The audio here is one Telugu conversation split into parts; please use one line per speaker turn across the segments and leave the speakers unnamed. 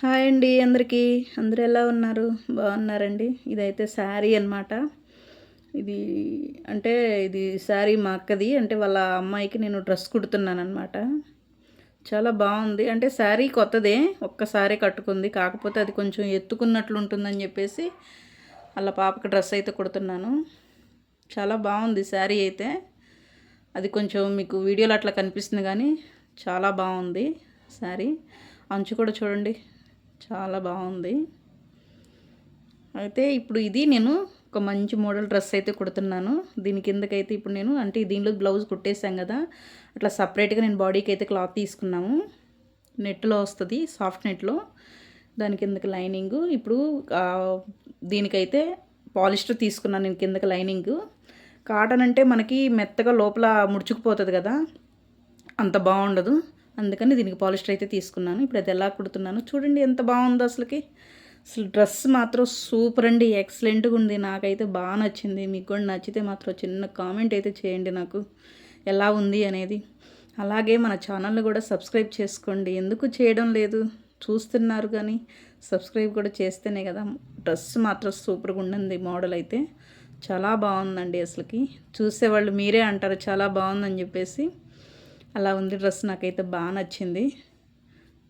హాయ్ అండి అందరికీ. అందరు ఎలా ఉన్నారు? బాగున్నారండి. ఇదైతే శారీ అనమాట ఇది అంటే ఇది శారీ మా అక్కది. అంటే వాళ్ళ అమ్మాయికి నేను డ్రెస్ కుడుతున్నాను అనమాట చాలా బాగుంది. అంటే శారీ కొత్తదే. ఒక్కసారి కట్టుకుంది. కాకపోతే అది కొంచెం ఎత్తుకున్నట్లు ఉంటుందని చెప్పేసి వాళ్ళ పాపకి డ్రెస్ అయితే కుడుతున్నాను. చాలా బాగుంది శారీ అయితే. అది కొంచెం మీకు వీడియోలో అట్లా కనిపిస్తుంది కానీ చాలా బాగుంది శారీ. అంచు కూడా చూడండి. చాలా బాగుంది. అయితే ఇప్పుడు ఇది నేను ఒక మంచి మోడల్ డ్రెస్ అయితే కుడుతున్నాను. దీని కిందకైతే ఇప్పుడు నేను అంటే దీనిలో బ్లౌజ్ కుట్టేసాం కదా అట్లా సపరేట్గా నేను బాడీకి అయితే క్లాత్ తీసుకున్నాము. నెట్లో వస్తుంది సాఫ్ట్ నెట్లో. దాని కిందకి లైనింగ్. ఇప్పుడు దీనికైతే పాలిస్టర్ తీసుకున్నాను నేను కిందకి లైనింగ్. కాటన్ అంటే మనకి మెత్తగా లోపల ముడుచుకుపోతుంది కదా అంత బాగుండదు. అందుకని దీనికి పాలిస్టర్ అయితే తీసుకున్నాను. ఇప్పుడు అది ఎలా కుడుతున్నాను చూడండి ఎంత బాగుందో అసలుకి. అసలు డ్రెస్ మాత్రం సూపర్ అండి ఎక్సలెంట్గా ఉంది. నాకైతే బాగా నచ్చింది. మీకు కూడా నచ్చితే మాత్రం చిన్న కామెంట్ అయితే చేయండి నాకు. ఎలా ఉంది అనేది. అలాగే మన ఛానల్ని కూడా సబ్స్క్రైబ్ చేసుకోండి. ఎందుకు చేయడం లేదు? చూస్తున్నారు కానీ సబ్స్క్రైబ్ కూడా చేస్తేనే కదా. డ్రెస్ మాత్రం సూపర్గా ఉండింది మోడల్ అయితే. చాలా బాగుందండి అసలుకి. చూసేవాళ్ళు మీరే అంటారు చాలా బాగుందని చెప్పేసి. అలా ఉంది డ్రెస్ నాకైతే బాగా నచ్చింది.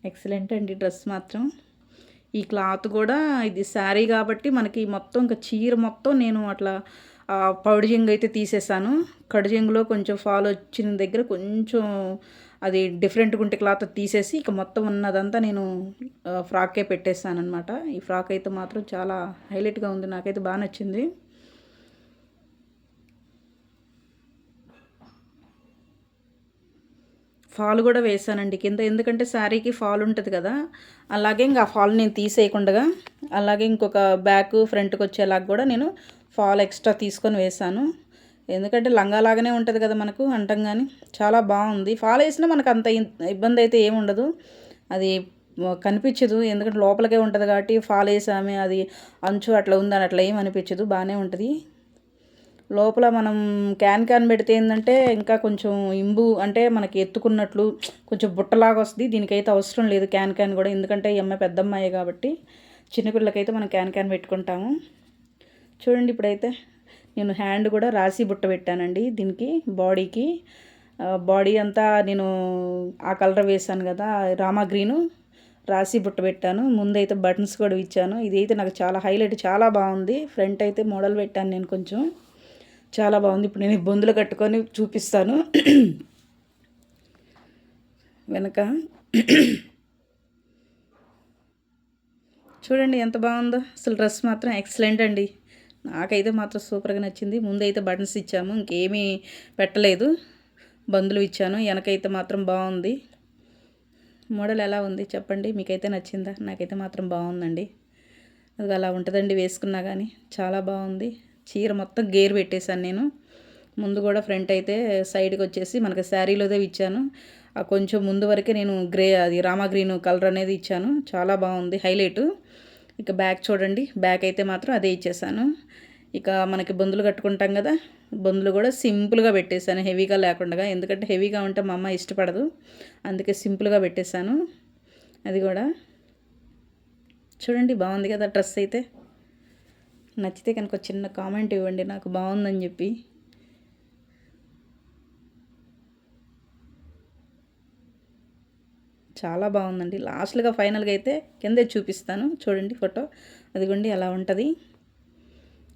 ఎక్సలెంట్ అండి డ్రెస్ మాత్రం. ఈ క్లాత్ కూడా ఇది శారీ కాబట్టి మనకి మొత్తం ఇంకా చీర మొత్తం నేను అట్లా పౌడిజింగ్ అయితే తీసేసాను. కడిజింగ్లో కొంచెం ఫాల్ వచ్చిన దగ్గర కొంచెం అది డిఫరెంట్గా ఉంటే క్లాత్ తీసేసి ఇక మొత్తం ఉన్నదంతా నేను ఫ్రాకే పెట్టేస్తాను అనమాట ఈ ఫ్రాక్ అయితే మాత్రం చాలా హైలైట్గా ఉంది. నాకైతే బాగా నచ్చింది. ఫాల్ కూడా వేసానండి కింద. ఎందుకంటే శారీకి ఫాల్ ఉంటుంది కదా. అలాగే ఇంకా ఆ ఫాల్ నేను తీసేయకుండా అలాగే ఇంకొక బ్యాక్ ఫ్రంట్కి వచ్చేలాగా కూడా నేను ఫాల్ ఎక్స్ట్రా తీసుకొని వేసాను. ఎందుకంటే లంగా లాగానే ఉంటుంది కదా మనకు అంటాం కానీ చాలా బాగుంది. ఫాల్ వేసినా మనకు అంత ఇబ్బంది అయితే ఏముండదు అది కనిపించదు. ఎందుకంటే లోపలికే ఉంటుంది కాబట్టి ఫాల్ వేసామే అది అంచు అట్లా ఉందని అట్లా ఏం అనిపించదు. బాగానే ఉంటుంది. లోపల మనం క్యాన్ క్యాన్ పెడితే ఏంటంటే ఇంకా కొంచెం ఇంబు అంటే మనకి ఎత్తుకున్నట్లు కొంచెం బుట్టలాగా వస్తుంది. దీనికైతే అవసరం లేదు క్యాన్ క్యాన్ కూడా. ఎందుకంటే ఈ అమ్మాయి పెద్ద అమ్మాయి కాబట్టి చిన్నపిల్లకైతే మనం క్యాన్ క్యాన్ పెట్టుకుంటాము. చూడండి ఇప్పుడైతే నేను హ్యాండ్ కూడా రాసి బుట్ట పెట్టానండి దీనికి బాడీకి. బాడీ అంతా నేను ఆ కలర్ వేసాను కదా రామా గ్రీను. రాసి బుట్ట పెట్టాను. ముందైతే బటన్స్ కూడా ఇచ్చాను. ఇదైతే నాకు చాలా హైలైట్ చాలా బాగుంది. ఫ్రంట్ అయితే మోడల్ పెట్టాను నేను కొంచెం. చాలా బాగుంది. ఇప్పుడు నేను బొందులు కట్టుకొని చూపిస్తాను. వెనక. చూడండి ఎంత బాగుందో. అసలు డ్రెస్ మాత్రం ఎక్సలెంట్ అండి. నాకైతే మాత్రం సూపర్గా నచ్చింది. ముందైతే బటన్స్ ఇచ్చాము. ఇంకేమీ పెట్టలేదు. బందులు ఇచ్చాను. వెనకైతే మాత్రం బాగుంది. మోడల్ ఎలా ఉంది చెప్పండి. మీకైతే నచ్చిందా? నాకైతే మాత్రం బాగుందండి. అది అలా ఉంటుందండి వేసుకున్నా కానీ చాలా బాగుంది. చీర మొత్తం గేర్ పెట్టేశాను నేను. ముందు కూడా ఫ్రంట్ అయితే సైడ్కి వచ్చేసి మనకి శారీలోదే ఇచ్చాను. కొంచెం ముందు వరకే నేను గ్రే అది రామా గ్రీన్ కలర్ అనేది ఇచ్చాను. చాలా బాగుంది హైలైట్. ఇక బ్యాక్ చూడండి. బ్యాక్ అయితే మాత్రం అదే ఇచ్చేసాను ఇక మనకి బొందులు కట్టుకుంటాం కదా బొందులు కూడా సింపుల్గా పెట్టేశాను. హెవీగా లేకుండా ఎందుకంటే హెవీగా ఉంటే మా అమ్మ ఇష్టపడదు. అందుకే సింపుల్గా పెట్టేశాను. అది కూడా. చూడండి బాగుంది కదా డ్రెస్ అయితే. నచ్చితే కనుక చిన్న కామెంట్ ఇవ్వండి నాకు బాగుందని చెప్పి. చాలా బాగుందండి. లాస్ట్గా ఫైనల్గా అయితే కిందే చూపిస్తాను. చూడండి ఫోటో. అదిగోండి అలా ఉంటుంది.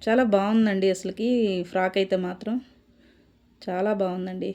చాలా బాగుందండి అసలుకి ఫ్రాక్ అయితే మాత్రం. చాలా బాగుందండి.